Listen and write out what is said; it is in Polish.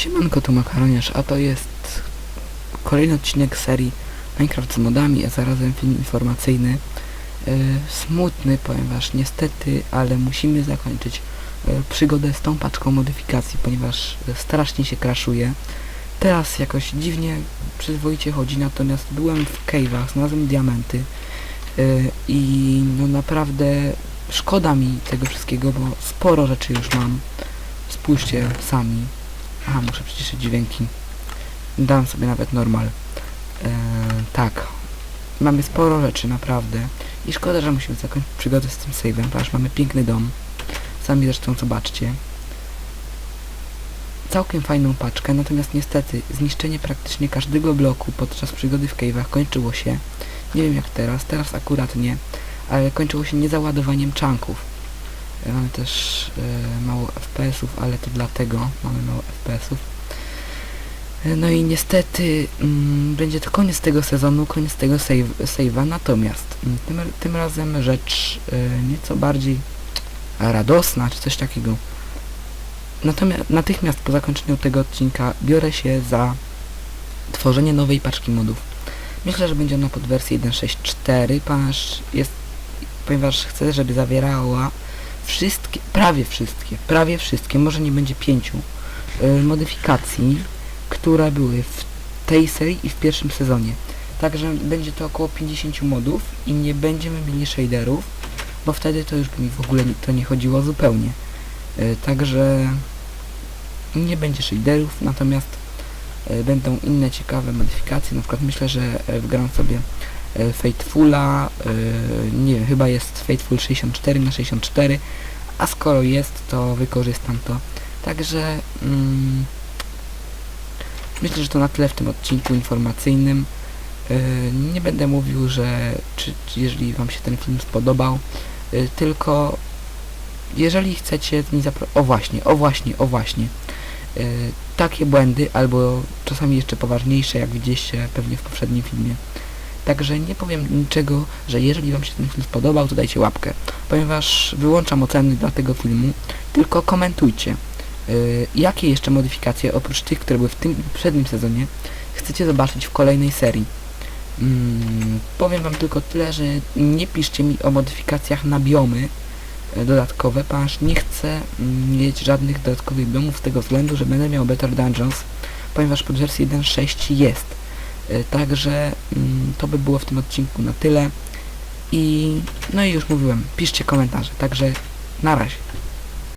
Siemanko, tu Makaroniarz, a to jest kolejny odcinek serii Minecraft z modami, a zarazem film informacyjny. E, smutny, ponieważ niestety, ale musimy zakończyć e, przygodę z tą paczką modyfikacji, ponieważ e, strasznie się kraszuje. Teraz jakoś dziwnie, przyzwoicie chodzi, natomiast byłem w cave'ach, znalazłem diamenty i no naprawdę szkoda mi tego wszystkiego, bo sporo rzeczy już mam. Spójrzcie sami. Aha, muszę przyciszyć dźwięki. Dam sobie nawet normal. Eee, tak. Mamy sporo rzeczy, naprawdę. I szkoda, że musimy zakończyć przygodę z tym save'em, ponieważ mamy piękny dom. Sami zresztą zobaczcie. Całkiem fajną paczkę, natomiast niestety zniszczenie praktycznie każdego bloku podczas przygody w cave'ach kończyło się. Nie wiem jak teraz, teraz akurat nie, ale kończyło się niezaładowaniem czanków. E, Mamy też e, mało FPS-ów, ale to dlatego mamy mało FPS-ów. E, No i niestety mm, będzie to koniec tego sezonu, koniec tego save, save'a, natomiast mm, tym, tym razem rzecz e, nieco bardziej radosna, czy coś takiego. Natomiast natychmiast po zakończeniu tego odcinka biorę się za tworzenie nowej paczki modów. Myślę, że będzie ona pod wersję 1.6.4, ponieważ jest, ponieważ chcę, żeby zawierała wszystkie, prawie wszystkie, prawie wszystkie, może nie będzie pięciu y, modyfikacji, które były w tej serii i w pierwszym sezonie. Także będzie to około 50 modów i nie będziemy mieli shaderów, bo wtedy to już by mi w ogóle nie, to nie chodziło zupełnie. Y, także nie będzie shaderów, natomiast y, będą inne ciekawe modyfikacje. Na przykład myślę, że y, wgram sobie Fatefula, y, nie wiem, chyba jest Fateful 64 na 64 a skoro jest, to wykorzystam to. Także mm, myślę, że to na tyle w tym odcinku informacyjnym. Yy, nie będę mówił, że czy, czy jeżeli Wam się ten film spodobał, tylko jeżeli chcecie mi. O właśnie, o właśnie, o właśnie. Takie błędy, albo czasami jeszcze poważniejsze, jak widzieliście pewnie w poprzednim filmie. Także nie powiem niczego, że jeżeli Wam się ten film spodobał, to dajcie łapkę, ponieważ wyłączam oceny dla tego filmu, tylko komentujcie, yy, jakie jeszcze modyfikacje, oprócz tych, które były w tym poprzednim sezonie, chcecie zobaczyć w kolejnej serii. Mm, powiem Wam tylko tyle, że nie piszcie mi o modyfikacjach na biomy e, dodatkowe, ponieważ nie chcę mm, mieć żadnych dodatkowych biomów z tego względu, że będę miał Better Dungeons, ponieważ pod wersji 1.6 jest. E, Także mm, to by było w tym odcinku na tyle. I no i już mówiłem, piszcie komentarze. Także na razie.